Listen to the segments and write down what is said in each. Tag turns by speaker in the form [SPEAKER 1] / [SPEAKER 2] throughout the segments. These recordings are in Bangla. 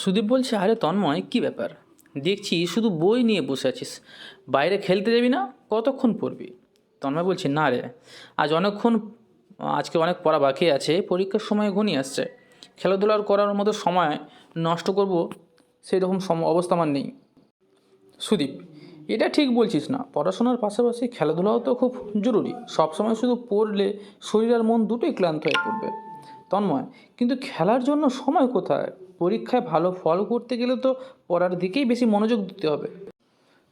[SPEAKER 1] সুদীপ বলছে, আরে তন্ময়, কী ব্যাপার? দেখছি শুধু বই নিয়ে বসে আছিস। বাইরে খেলতে যাবি না, কতক্ষণ পড়বি? তন্ময় বলছে, না রে, আজ অনেকক্ষণ, আজকে অনেক পড়া বাকি আছে, পরীক্ষার সময় ঘনিয়ে আসছে। খেলাধুলার করার মতো সময় নষ্ট করব সেই রকম সম, অবস্থা আমার নেই। সুদীপ, এটা ঠিক বলছিস না। পড়াশোনার পাশাপাশি খেলাধুলাও তো খুব জরুরি। সবসময় শুধু পড়লে শরীর আর মন দুটোই ক্লান্ত হয়ে পড়বে। তন্ময়, কিন্তু খেলার জন্য সময় কোথায়? পরীক্ষায় ভালো ফল করতে গেলে তো পড়ার দিকেই বেশি মনোযোগ দিতে হবে।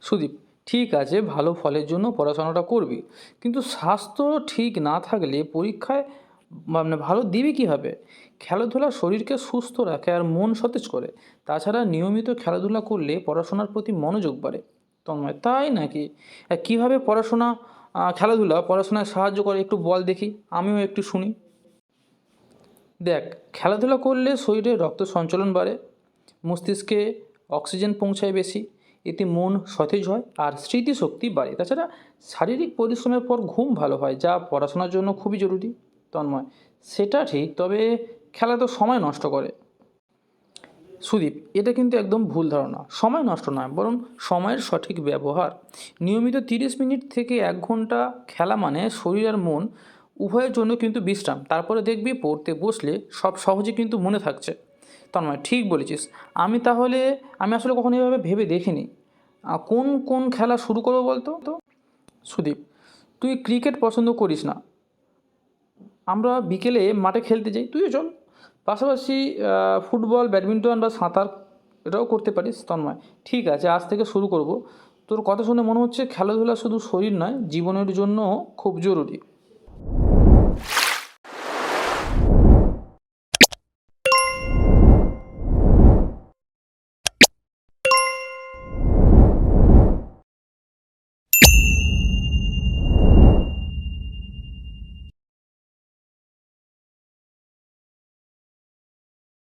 [SPEAKER 1] সুদীপ, ঠিক আছে, ভালো ফলের জন্য পড়াশোনাটা করবি, কিন্তু স্বাস্থ্য ঠিক না থাকলে পরীক্ষায় মানে ভালো দিবি কীভাবে? খেলাধুলা শরীরকে সুস্থ রাখে আর মন সতেজ করে। তাছাড়া নিয়মিত খেলাধুলা করলে পড়াশোনার প্রতি মনোযোগ বাড়ে। তন্ময়, তাই নাকি? কীভাবে পড়াশোনা খেলাধুলা, পড়াশোনায় সাহায্য করে একটু বল দেখি, আমিও একটু শুনি। দেখ, খেলাধুলা করলে শরীরে রক্ত সঞ্চালন বাড়ে, মস্তিষ্কে অক্সিজেন পৌঁছায় বেশি, এতে মন সতেজ হয় আর স্মৃতিশক্তি বাড়ে। তাছাড়া শারীরিক পরিশ্রমের পর ঘুম ভালো হয়, যা পড়াশোনার জন্য খুবই জরুরি। তন্ময়, সেটা ঠিক, তবে খেলা তো সময় নষ্ট করে। সুদীপ, এটা কিন্তু একদম ভুল ধারণা। সময় নষ্ট নয়, বরং সময়ের সঠিক ব্যবহার। নিয়মিত তিরিশ মিনিট থেকে এক ঘণ্টা খেলা মানে শরীর আর মন উভয়ের জন্য কিন্তু বিশ্রাম, তারপরে দেখবি পড়তে বসলে সব সহজে কিন্তু মনে থাকছে। তন্ময়, ঠিক বলেছিস। আমি তাহলে, আমি আসলে কখনো এভাবে ভেবে দেখিনি। কোন কোন খেলা শুরু করব বলতো? তো সুদীপ, তুই ক্রিকেট পছন্দ করিস না। আমরা বিকেলে মাঠে খেলতে যাই। তুইও চল। পাশাপাশি ফুটবল, ব্যাডমিন্টন বা সাঁতার এটাও করতে পারিস, তন্ময়। ঠিক আছে, আজ থেকে শুরু করব। তোর কথা শুনে মনে হচ্ছে খেলাধুলা শুধু শরীর নয়, জীবনের জন্য খুব জরুরি।